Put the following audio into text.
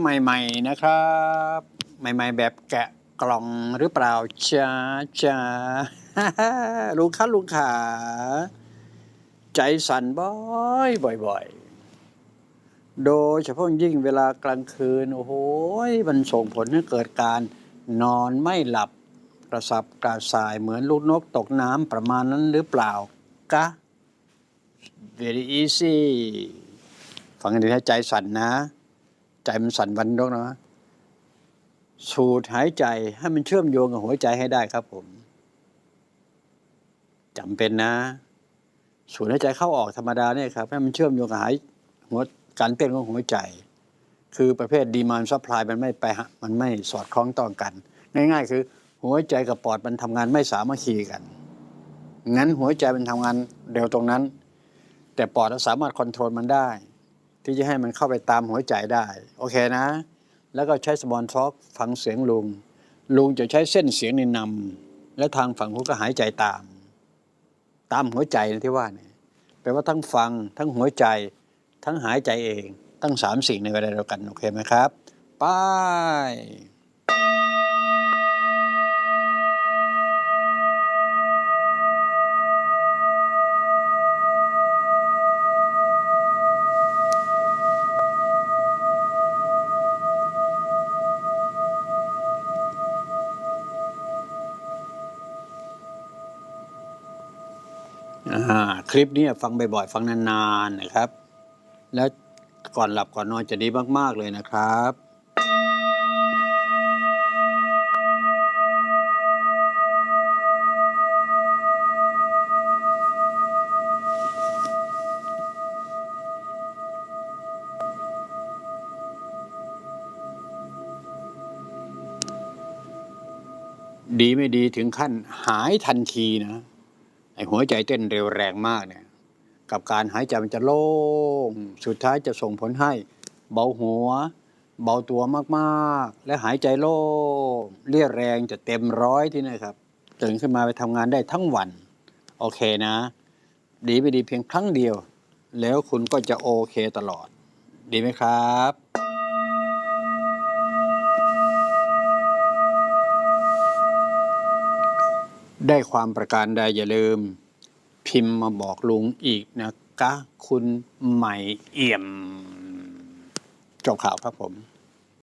ใหม่ ๆนะครับ ใหม่ ๆ แบบแกะกล่องหรือเปล่าจ้าจ้าลุงคะลุงขา ใจสั่นบ่อยบ่อย ๆ โดยเฉพาะยิ่งเวลากลางคืน โอ้โหมันส่งผลให้เกิดการนอนไม่หลับกระสับกระส่ายเหมือนลูกนกตกน้ำประมาณนั้นหรือเปล่ากะ very easy ฟังกันดีนะใจสั่นนะ ใจมันสั่นวันนกนะสูดหายใจให้มันเชื่อมโยงกับหัวใจให้ได้ครับผมจำเป็นนะสูดหายใจเข้าออกธรรมดาเนี่ยครับให้มันเชื่อมโยงกับหายหัวการเต้นของหัวใจ คือประเภทดีมานซัพพลายมันไม่ไปฮะมันไม่สอดคล้องต้อกัน ง่าย ๆ คือ หัวใจกับปอดมันทำงานไม่สามัคคีกันงั้นหัวใจมันทำงานเร็วตรงนั้น แต่ปอดเราสามารถคอนโทรลมันได้ ที่จะให้มันเข้าไปตามหัวใจได้ โอเคนะ แล้วก็ใช้สมอนท็อกฟังเสียงลุง ลุงจะใช้เส้นเสียงในนำและทางฝั่งหูก็หายใจตาม ตามหัวใจนะที่ว่าเนี่ยแปลว่าทั้งฟังทั้งหัวใจ ทั้งหายใจเองตั้งสามสิ่งในเวลาเดียวกัน โอเคไหมครับ ไป คลิปนี้ฟังบ่อยๆฟังนานๆนะครับ แล้วก่อนหลับก่อนนอนจะดีมากๆเลยนะครับดีไม่ดีถึงขั้นหายทันทีนะ ไอ้หัวใจเต้นเร็วแรงมากเนี่ย กับการหายใจมันจะโล่ง สุดท้ายจะส่งผลให้ เบาหัว เบาตัวมากๆ และหายใจโล่งเรียแรงจะเต็มร้อยที่นี่ครับตื่นขึ้นมาไปทำงานได้ทั้งวัน โอเคนะ ดีไม่ดีเพียงครั้งเดียว แล้วคุณก็จะโอเคตลอด ดีไหมครับ ได้ความประการใดอย่าลืม พิมพ์มาบอกลุงอีกนะคะคุณใหม่เอี่ยม จบข่าวครับผม